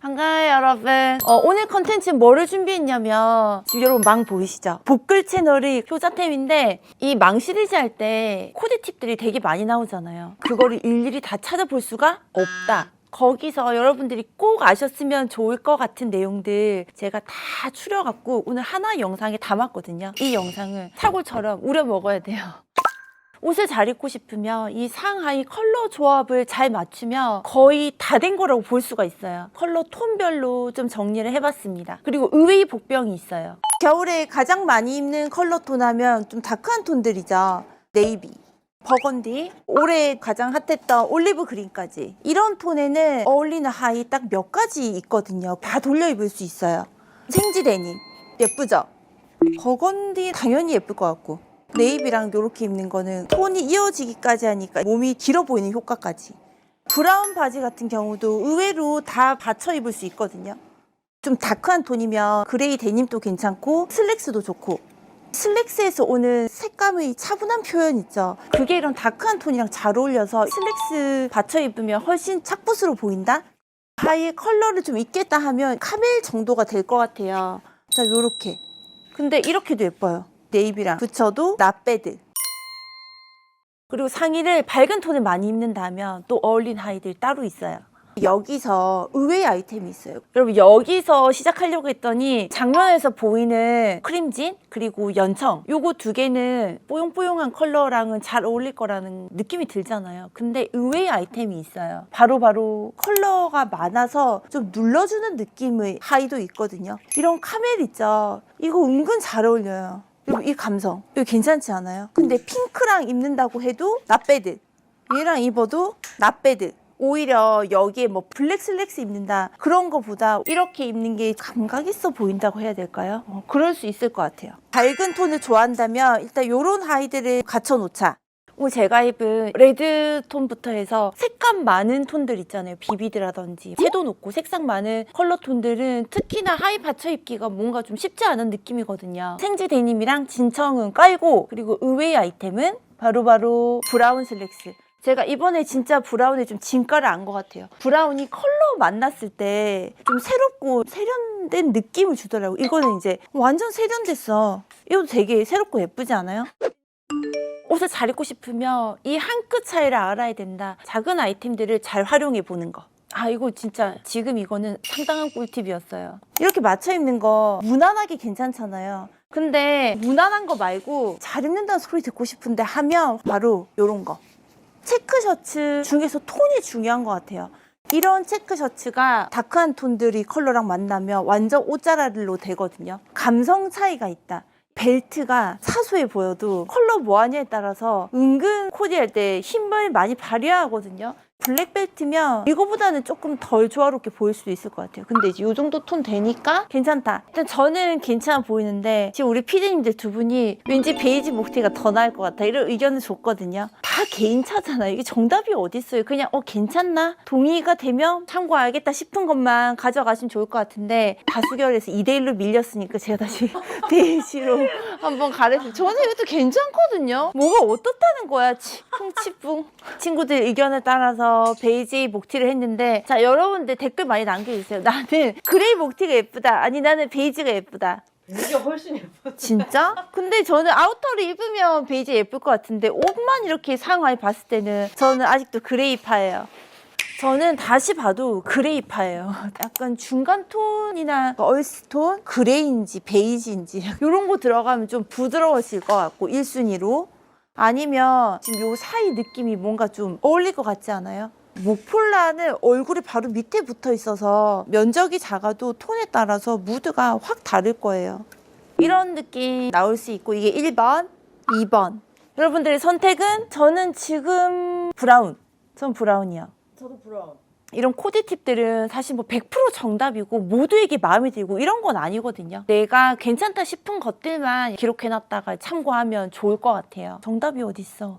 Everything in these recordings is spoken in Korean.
반가워요 여러분. 어, 오늘 컨텐츠 뭐를 준비했냐면 지금 여러분 망 보이시죠? 복글 채널이 효자템인데 이 망 시리즈 할 때 코디 팁들이 되게 많이 나오잖아요. 그거를 일일이 다 찾아볼 수가 없다. 거기서 여러분들이 꼭 아셨으면 좋을 것 같은 내용들 제가 다 추려갖고 오늘 하나 영상에 담았거든요. 이 영상을 사골처럼 우려 먹어야 돼요 옷을 잘 입고 싶으면 이 상하이 컬러 조합을 잘 맞추면 거의 다 된 거라고 볼 수가 있어요. 컬러 톤별로 좀 정리를 해봤습니다. 그리고 의외의 복병이 있어요. 겨울에 가장 많이 입는 컬러 톤 하면 좀 다크한 톤들이죠. 네이비. 버건디, 올해 가장 핫했던 올리브 그린까지 이런 톤에는 어울리는 하이 딱 몇 가지 있거든요. 다 돌려 입을 수 있어요. 생지 데님 예쁘죠? 버건디 당연히 예쁠 것 같고 네이비랑 이렇게 입는 거는 톤이 이어지기까지 하니까 몸이 길어 보이는 효과까지. 브라운 바지 같은 경우도 의외로 다 받쳐 입을 수 있거든요. 좀 다크한 톤이면 그레이 데님도 괜찮고 슬랙스도 좋고. 슬랙스에서 오는 색감의 차분한 표현 있죠? 그게 이런 다크한 톤이랑 잘 어울려서 슬랙스 받쳐 입으면 훨씬 착붙으로 보인다? 하의 컬러를 좀 입겠다 하면 카멜 정도가 될 것 같아요. 자 요렇게. 근데 이렇게도 예뻐요 네이비랑 붙여도 나빼드. 그리고 상의를 밝은 톤을 많이 입는다면 또 어울린 하이들 따로 있어요. 여기서 의외의 아이템이 있어요. 여러분 여기서 시작하려고 했더니 장면에서 보이는 크림진 그리고 연청 요거 두 개는 뽀용뽀용한 컬러랑은 잘 어울릴 거라는 느낌이 들잖아요. 근데 의외의 아이템이 있어요. 바로바로 컬러가 많아서 좀 눌러주는 느낌의 하이도 있거든요. 이런 카멜 있죠? 이거 은근 잘 어울려요 여러분 이 감성 이거 괜찮지 않아요? 근데 핑크랑 입는다고 해도 나빼드 얘랑 입어도 나빼드 오히려 여기에 뭐 블랙 슬랙스 입는다 그런 거보다 이렇게 입는 게 감각 있어 보인다고 해야 될까요? 어, 그럴 수 있을 것 같아요 밝은 톤을 좋아한다면 일단 요런 하이들을 갖춰놓자 제가 입은 레드 톤부터 해서 색감 많은 톤들 있잖아요. 비비드라든지 채도 높고 색상 많은 컬러 톤들은 특히나 하이 받쳐 입기가 뭔가 좀 쉽지 않은 느낌이거든요. 생지 데님이랑 진청은 깔고 그리고 의외의 아이템은 바로바로 브라운 슬랙스. 제가 이번에 진짜 브라운에 좀 진가를 안 것 같아요. 브라운이 컬러 만났을 때 좀 새롭고 세련된 느낌을 주더라고. 이거는 이제 완전 세련됐어. 이것도 되게 새롭고 예쁘지 않아요? 옷을 잘 입고 싶으면 이 한 끗 차이를 알아야 된다. 작은 아이템들을 잘 활용해 보는 거. 아, 이거 진짜 지금 이거는 상당한 꿀팁이었어요. 이렇게 맞춰 입는 거 무난하게 괜찮잖아요. 근데 무난한 거 말고 잘 입는다는 소리 듣고 싶은데 하면 바로 요런 거. 체크 셔츠 중에서 톤이 중요한 것 같아요. 이런 체크 셔츠가 다크한 톤들이 컬러랑 만나면 완전 옷자랄로 되거든요. 감성 차이가 있다. 벨트가 사소해 보여도 컬러 뭐하냐에 따라서 은근 코디할 때 힘을 많이 발휘하거든요. 블랙 벨트면 이거보다는 조금 덜 조화롭게 보일 수도 있을 것 같아요. 근데 이제 이 정도 톤 되니까 괜찮다. 일단 저는 괜찮아 보이는데 지금 우리 피디님들 두 분이 왠지 베이지 목티가 더 나을 것 같아. 이런 의견을 줬거든요. 다 개인차잖아요. 이게 정답이 어디 있어요? 그냥 어 괜찮나? 동의가 되면 참고해야겠다 싶은 것만 가져가시면 좋을 것 같은데 다수결에서 2대 1로 밀렸으니까 제가 다시 베이지로 한번 가르쳐. 저는 이것도 괜찮거든요. 뭐가 어떻다는 거야? 치풍치풍. 친구들 의견에 따라서 베이지 목티를 했는데 자 여러분들 댓글 많이 남겨주세요. 나는 그레이 목티가 예쁘다. 아니 나는 베이지가 예쁘다. 이게 훨씬 예뻐. 진짜? 근데 저는 아우터를 입으면 베이지 예쁠 것 같은데 옷만 이렇게 상하이 봤을 때는 저는 아직도 그레이파예요. 저는 다시 봐도 그레이파예요. 약간 중간 톤이나 얼스 톤, 그레이인지 베이지인지 이런 거 들어가면 좀 부드러워질 것 같고 1순위로 아니면 지금 요 사이 느낌이 뭔가 좀 어울릴 것 같지 않아요? 목폴라는 얼굴이 바로 밑에 붙어 있어서 면적이 작아도 톤에 따라서 무드가 확 다를 거예요. 이런 느낌 나올 수 있고 이게 1번, 2번. 여러분들의 선택은 저는 지금 브라운. 전 브라운이요. 저도 브라운. 이런 코디 팁들은 사실 뭐 100% 정답이고 모두에게 마음에 들고 이런 건 아니거든요. 내가 괜찮다 싶은 것들만 기록해놨다가 참고하면 좋을 것 같아요. 정답이 어딨어?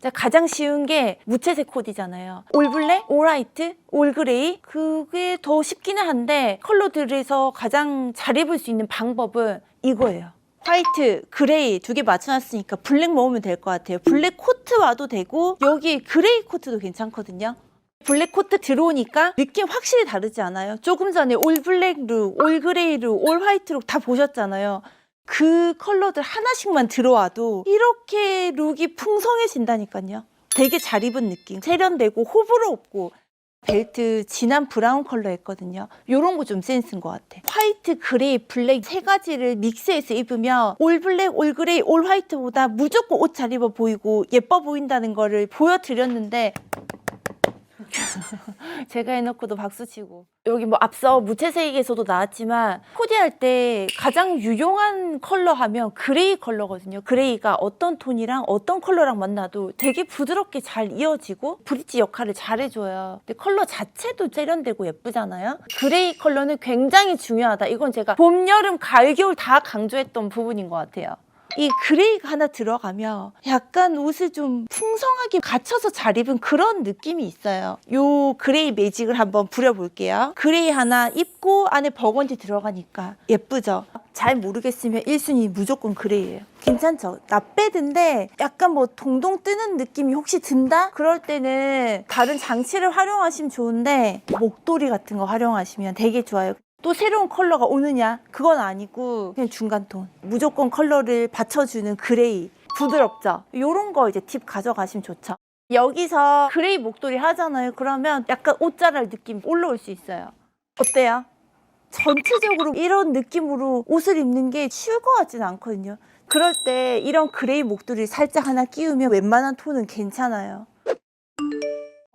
자, 가장 쉬운 게 무채색 코디잖아요. 올블랙, 올화이트, 올그레이 그게 더 쉽기는 한데 컬러들에서 가장 잘 입을 수 있는 방법은 이거예요. 화이트, 그레이 두 개 맞춰놨으니까 블랙 먹으면 될 것 같아요. 블랙 코트 와도 되고 여기 그레이 코트도 괜찮거든요. 블랙 코트 들어오니까 느낌 확실히 다르지 않아요? 조금 전에 올 블랙 룩, 올 그레이 룩, 올 화이트 룩 다 보셨잖아요. 그 컬러들 하나씩만 들어와도 이렇게 룩이 풍성해진다니까요. 되게 잘 입은 느낌. 세련되고 호불호 없고 벨트 진한 브라운 컬러 했거든요. 요런 거 좀 센스인 것 같아. 화이트, 그레이, 블랙 세 가지를 믹스해서 입으면 올 블랙, 올 그레이, 올 화이트보다 무조건 옷 잘 입어 보이고 예뻐 보인다는 거를 보여드렸는데 제가 해놓고도 박수 치고. 여기 뭐 앞서 무채색에서도 나왔지만 코디할 때 가장 유용한 컬러 하면 그레이 컬러거든요. 그레이가 어떤 톤이랑 어떤 컬러랑 만나도 되게 부드럽게 잘 이어지고 브릿지 역할을 잘 해줘요. 근데 컬러 자체도 세련되고 예쁘잖아요. 그레이 컬러는 굉장히 중요하다. 이건 제가 봄, 여름, 가을, 겨울 다 강조했던 부분인 것 같아요 이 그레이가 하나 들어가면 약간 옷을 좀 풍성하게 갖춰서 잘 입은 그런 느낌이 있어요. 요 그레이 매직을 한번 부려볼게요. 그레이 하나 입고 안에 버건디 들어가니까 예쁘죠? 잘 모르겠으면 1순위 무조건 그레이예요. 괜찮죠? 나빼드인데 약간 뭐 동동 뜨는 느낌이 혹시 든다? 그럴 때는 다른 장치를 활용하시면 좋은데 목도리 같은 거 활용하시면 되게 좋아요. 또 새로운 컬러가 오느냐? 그건 아니고 그냥 중간 톤. 무조건 컬러를 받쳐주는 그레이. 부드럽죠? 요런 거 이제 팁 가져가시면 좋죠. 여기서 그레이 목도리 하잖아요. 그러면 약간 옷 자랄 느낌 올라올 수 있어요. 어때요? 전체적으로 이런 느낌으로 옷을 입는 게 쉬울 것 같지는 않거든요. 그럴 때 이런 그레이 목도리 살짝 하나 끼우면 웬만한 톤은 괜찮아요.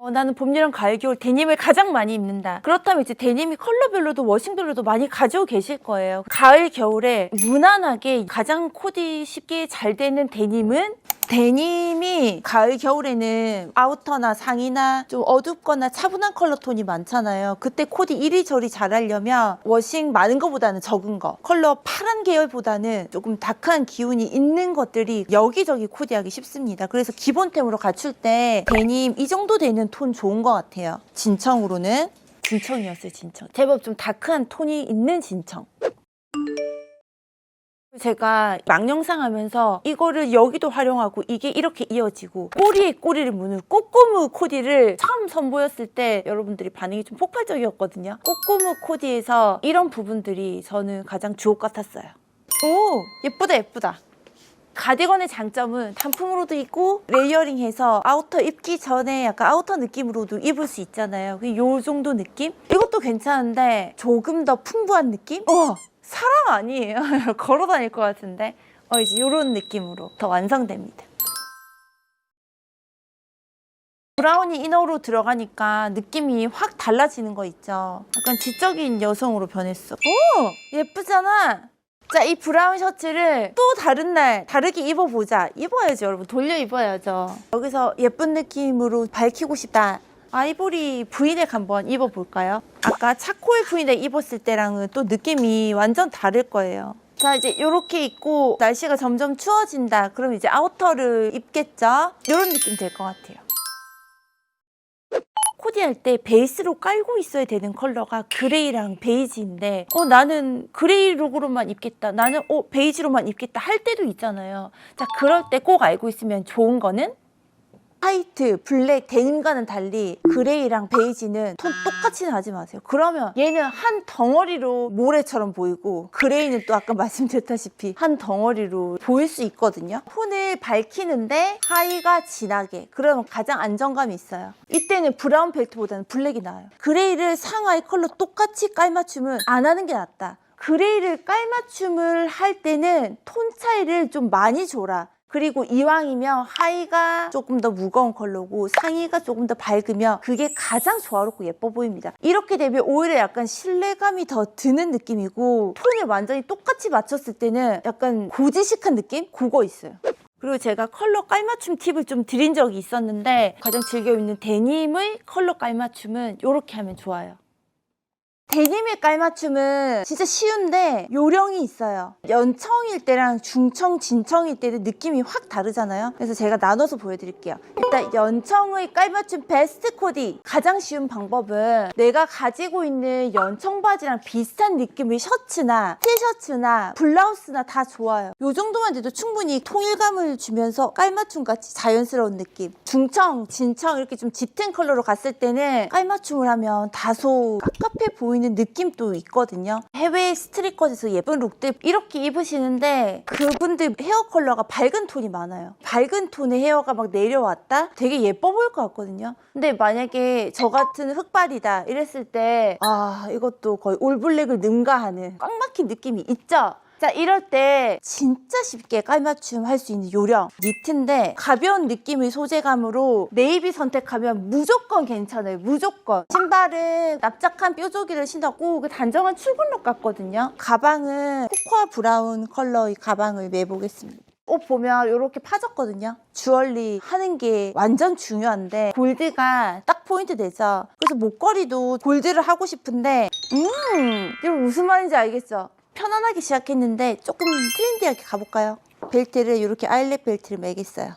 어, 나는 봄, 여름, 가을, 겨울 데님을 가장 많이 입는다. 그렇다면 이제 데님이 컬러별로도 워싱별로도 많이 가지고 계실 거예요. 가을, 겨울에 무난하게 가장 코디 쉽게 잘 되는 데님은 데님이 가을, 겨울에는 아우터나 상의나 좀 어둡거나 차분한 컬러 톤이 많잖아요. 그때 코디 이리저리 잘 하려면 워싱 많은 것보다는 적은 거. 컬러 파란 계열보다는 조금 다크한 기운이 있는 것들이 여기저기 코디하기 쉽습니다. 그래서 기본템으로 갖출 때 데님 이 정도 되는 톤 좋은 것 같아요. 진청으로는 진청이었어요, 진청. 제법 좀 다크한 톤이 있는 진청. 제가 망영상 하면서 이거를 여기도 활용하고 이게 이렇게 이어지고 꼬리에 꼬리를 무는 꼬꼬무 코디를 처음 선보였을 때 여러분들이 반응이 좀 폭발적이었거든요. 꼬꼬무 코디에서 이런 부분들이 저는 가장 주옥 같았어요. 오 예쁘다 예쁘다. 가디건의 장점은 단품으로도 입고 레이어링해서 아우터 입기 전에 약간 아우터 느낌으로도 입을 수 있잖아요. 그요 정도 느낌? 이것도 괜찮은데 조금 더 풍부한 느낌? 어 사람 아니에요. 걸어 다닐 것 같은데. 어 이제 요런 느낌으로 더 완성됩니다. 브라우니 이너로 들어가니까 느낌이 확 달라지는 거 있죠. 약간 지적인 여성으로 변했어. 오! 예쁘잖아! 자, 이 브라운 셔츠를 또 다른 날 다르게 입어보자. 입어야죠, 여러분. 돌려 입어야죠. 여기서 예쁜 느낌으로 밝히고 싶다. 아이보리 브이넥 한번 입어볼까요? 아까 차콜 브이넥 입었을 때랑은 또 느낌이 완전 다를 거예요. 자, 이제 이렇게 입고 날씨가 점점 추워진다. 그럼 이제 아우터를 입겠죠? 이런 느낌 될 것 같아요. 코디할 때 베이스로 깔고 있어야 되는 컬러가 그레이랑 베이지인데 어 나는 그레이 룩으로만 입겠다 나는 어 베이지로만 입겠다 할 때도 있잖아요 자 그럴 때 꼭 알고 있으면 좋은 거는 화이트, 블랙, 데님과는 달리 그레이랑 베이지는 톤 똑같이 하지 마세요. 그러면 얘는 한 덩어리로 모래처럼 보이고 그레이는 또 아까 말씀드렸다시피 한 덩어리로 보일 수 있거든요. 톤을 밝히는데 하이가 진하게 그러면 가장 안정감이 있어요. 이때는 브라운 벨트보다는 블랙이 나아요. 그레이를 상하이 컬러 똑같이 깔맞춤은 안 하는 게 낫다. 그레이를 깔맞춤을 할 때는 톤 차이를 좀 많이 줘라. 그리고 이왕이면 하의가 조금 더 무거운 컬러고 상의가 조금 더 밝으면 그게 가장 조화롭고 예뻐 보입니다. 이렇게 되면 오히려 약간 신뢰감이 더 드는 느낌이고 톤을 완전히 똑같이 맞췄을 때는 약간 고지식한 느낌? 그거 있어요. 그리고 제가 컬러 깔맞춤 팁을 좀 드린 적이 있었는데 가장 즐겨 입는 데님의 컬러 깔맞춤은 이렇게 하면 좋아요. 데님의 깔맞춤은 진짜 쉬운데 요령이 있어요. 연청일 때랑 중청, 진청일 때는 느낌이 확 다르잖아요. 그래서 제가 나눠서 보여드릴게요. 일단 연청의 깔맞춤 베스트 코디 가장 쉬운 방법은 내가 가지고 있는 연청 바지랑 비슷한 느낌의 셔츠나 티셔츠나 블라우스나 다 좋아요. 요 정도만 돼도 충분히 통일감을 주면서 깔맞춤 같이 자연스러운 느낌. 중청, 진청 이렇게 좀 짙은 컬러로 갔을 때는 깔맞춤을 하면 다소 깝깝해 보이는 느낌도 있거든요. 해외 스트릿컷에서 예쁜 룩들 이렇게 입으시는데 그분들 헤어 컬러가 밝은 톤이 많아요. 밝은 톤의 헤어가 막 내려왔다? 되게 예뻐 보일 것 같거든요. 근데 만약에 저 같은 흑발이다 이랬을 때 아 이것도 거의 올블랙을 능가하는 꽉 막힌 느낌이 있죠? 자 이럴 때 진짜 쉽게 깔맞춤 할 수 있는 요령 니트인데 가벼운 느낌의 소재감으로 네이비 선택하면 무조건 괜찮아요 무조건 신발은 납작한 뾰족이를 신었고 그 단정한 출근룩 같거든요 가방은 코코아 브라운 컬러의 가방을 매보겠습니다 옷 보면 이렇게 파졌거든요. 주얼리 하는 게 완전 중요한데 골드가 딱 포인트 되죠. 그래서 목걸이도 골드를 하고 싶은데 음 이거 무슨 말인지 알겠죠? 편안하게 시작했는데 조금 트렌디하게 가볼까요? 벨트를 이렇게 아일렛 벨트를 매겠어요.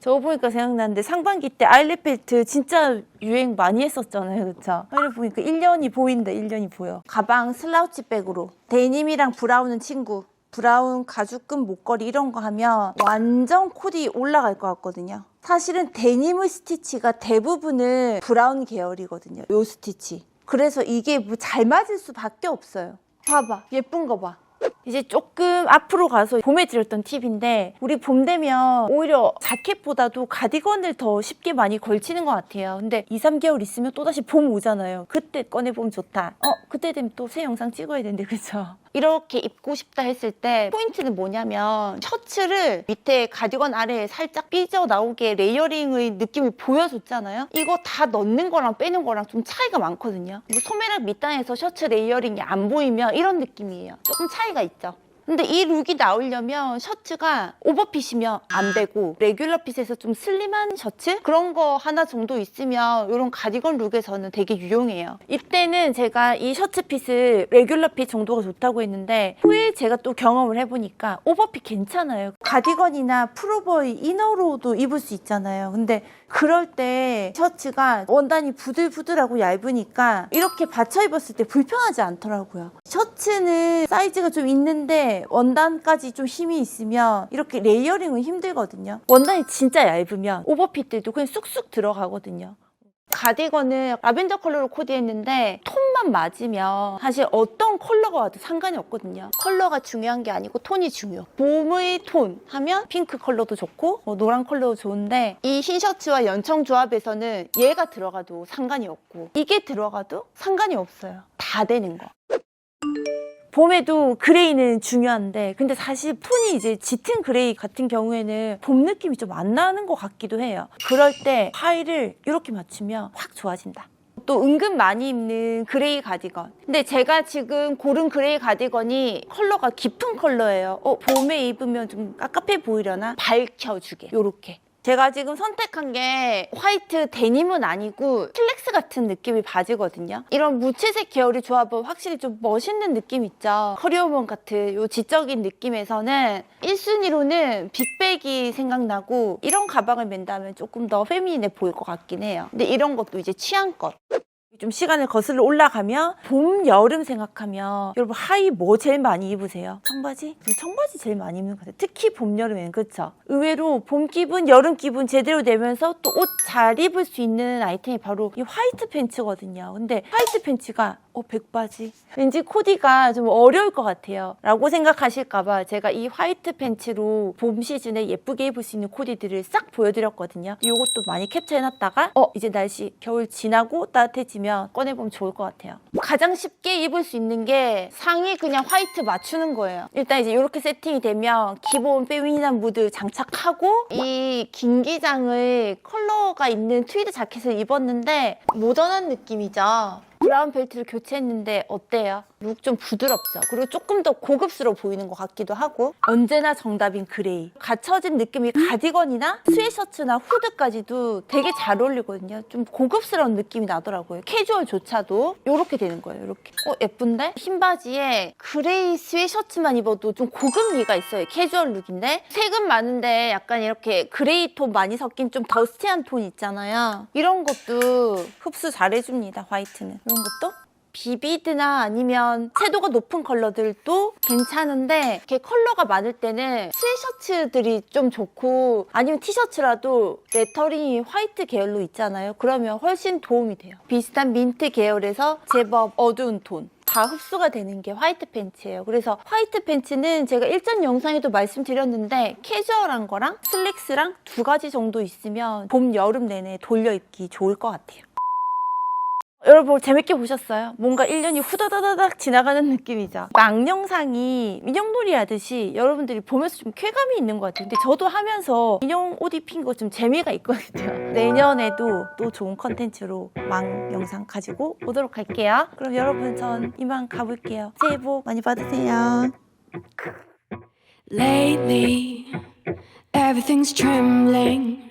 저거 보니까 생각나는데 상반기 때 아일렛 벨트 진짜 유행 많이 했었잖아요. 그쵸? 아일렛 보니까 1년이 보인다. 1년이 보여. 가방 슬라우치 백으로. 데님이랑 브라운은 친구. 브라운 가죽끈 목걸이 이런 거 하면 완전 코디 올라갈 것 같거든요. 사실은 데님의 스티치가 대부분은 브라운 계열이거든요. 요 스티치. 그래서 이게 뭐 잘 맞을 수밖에 없어요. 봐봐. 예쁜 거 봐. 이제 조금 앞으로 가서 봄에 드렸던 팁인데 우리 봄 되면 오히려 자켓보다도 가디건을 더 쉽게 많이 걸치는 것 같아요. 근데 2, 3개월 있으면 또다시 봄 오잖아요. 그때 꺼내보면 좋다. 어, 그때 되면 또 새 영상 찍어야 되는데 그죠? 이렇게 입고 싶다 했을 때 포인트는 뭐냐면 셔츠를 밑에 가디건 아래에 살짝 삐져 나오게 레이어링의 느낌을 보여줬잖아요. 이거 다 넣는 거랑 빼는 거랑 좀 차이가 많거든요. 뭐 소매랑 밑단에서 셔츠 레이어링이 안 보이면 이런 느낌이에요. 조금 차이가 있죠. 근데 이 룩이 나오려면 셔츠가 오버핏이면 안 되고 레귤러 핏에서 좀 슬림한 셔츠 그런 거 하나 정도 있으면 이런 가디건 룩에서는 되게 유용해요. 이때는 제가 이 셔츠 핏을 레귤러 핏 정도가 좋다고 했는데 후에 제가 또 경험을 해보니까 오버핏 괜찮아요. 가디건이나 프로버의 이너로도 입을 수 있잖아요. 근데 그럴 때 셔츠가 원단이 부들부들하고 얇으니까 이렇게 받쳐 입었을 때 불편하지 않더라고요. 셔츠는 사이즈가 좀 있는데 원단까지 좀 힘이 있으면 이렇게 레이어링은 힘들거든요. 원단이 진짜 얇으면 오버핏들도 그냥 쑥쑥 들어가거든요. 가디건은 라벤더 컬러로 코디했는데 톤만 맞으면 사실 어떤 컬러가 와도 상관이 없거든요. 컬러가 중요한 게 아니고 톤이 중요. 봄의 톤 하면 핑크 컬러도 좋고 뭐 노란 컬러도 좋은데 이 흰 셔츠와 연청 조합에서는 얘가 들어가도 상관이 없고 이게 들어가도 상관이 없어요. 다 되는 거. 봄에도 그레이는 중요한데 근데 사실 톤이 이제 짙은 그레이 같은 경우에는 봄 느낌이 좀 안 나는 것 같기도 해요. 그럴 때 하의를 이렇게 맞추면 확 좋아진다. 또 은근 많이 입는 그레이 가디건. 근데 제가 지금 고른 그레이 가디건이 컬러가 깊은 컬러예요. 어, 봄에 입으면 좀 깝깝해 보이려나? 밝혀주게. 요렇게. 제가 지금 선택한 게 화이트 데님은 아니고 슬랙스 같은 느낌의 바지거든요. 이런 무채색 계열의 조합은 확실히 좀 멋있는 느낌 있죠. 커리어몬 같은 요 지적인 느낌에서는 1순위로는 빅백이 생각나고 이런 가방을 맨다면 조금 더 페미닌해 보일 것 같긴 해요. 근데 이런 것도 이제 취향껏. 좀 시간을 거슬러 올라가면 봄, 여름 생각하면 여러분 하의 뭐 제일 많이 입으세요? 청바지? 저 청바지 제일 많이 입는 것 같아요. 특히 봄, 여름에는 그렇죠. 의외로 봄 기분, 여름 기분 제대로 되면서 또 옷 잘 입을 수 있는 아이템이 바로 이 화이트 팬츠거든요. 근데 화이트 팬츠가 어 백바지 왠지 코디가 좀 어려울 것 같아요. 라고 생각하실까봐 제가 이 화이트 팬츠로 봄 시즌에 예쁘게 입을 수 있는 코디들을 싹 보여드렸거든요. 이것도 많이 캡처해놨다가 어 이제 날씨 겨울 지나고 따뜻해지면 꺼내보면 좋을 것 같아요. 가장 쉽게 입을 수 있는 게 상의 그냥 화이트 맞추는 거예요. 일단 이제 이렇게 세팅이 되면 기본 페미닌한 무드 장착하고 이 긴 기장의 컬러가 있는 트위드 자켓을 입었는데 모던한 느낌이죠. 브라운 벨트를 교체했는데 어때요? 룩 좀 부드럽죠. 그리고 조금 더 고급스러워 보이는 것 같기도 하고 언제나 정답인 그레이. 갖춰진 느낌이 가디건이나 스웨셔츠나 후드까지도 되게 잘 어울리거든요. 좀 고급스러운 느낌이 나더라고요. 캐주얼조차도 이렇게 되는 거예요. 이렇게. 어 예쁜데? 흰 바지에 그레이 스웨셔츠만 입어도 좀 고급미가 있어요. 캐주얼 룩인데 색은 많은데 약간 이렇게 그레이 톤 많이 섞인 좀 더스티한 톤 있잖아요. 이런 것도 흡수 잘해줍니다. 화이트는. 이런 것도 비비드나 아니면 채도가 높은 컬러들도 괜찮은데 이렇게 컬러가 많을 때는 스웨셔츠들이 좀 좋고 아니면 티셔츠라도 레터링이 화이트 계열로 있잖아요. 그러면 훨씬 도움이 돼요. 비슷한 민트 계열에서 제법 어두운 톤. 다 흡수가 되는 게 화이트 팬츠예요. 그래서 화이트 팬츠는 제가 일전 영상에도 말씀드렸는데 캐주얼한 거랑 슬랙스랑 두 가지 정도 있으면 봄, 여름 내내 돌려 입기 좋을 것 같아요. 여러분 재밌게 보셨어요? 뭔가 1년이 후다다다닥 지나가는 느낌이죠. 망영상이 인형놀이 하듯이 여러분들이 보면서 좀 쾌감이 있는 것 같아요. 근데 저도 하면서 인형 옷 입힌 거 좀 재미가 있거든요. 내년에도 또 좋은 컨텐츠로 망 영상 가지고 오도록 할게요. 그럼 여러분 전 이만 가볼게요. 새해 복 많이 받으세요. Lately, everything's trembling.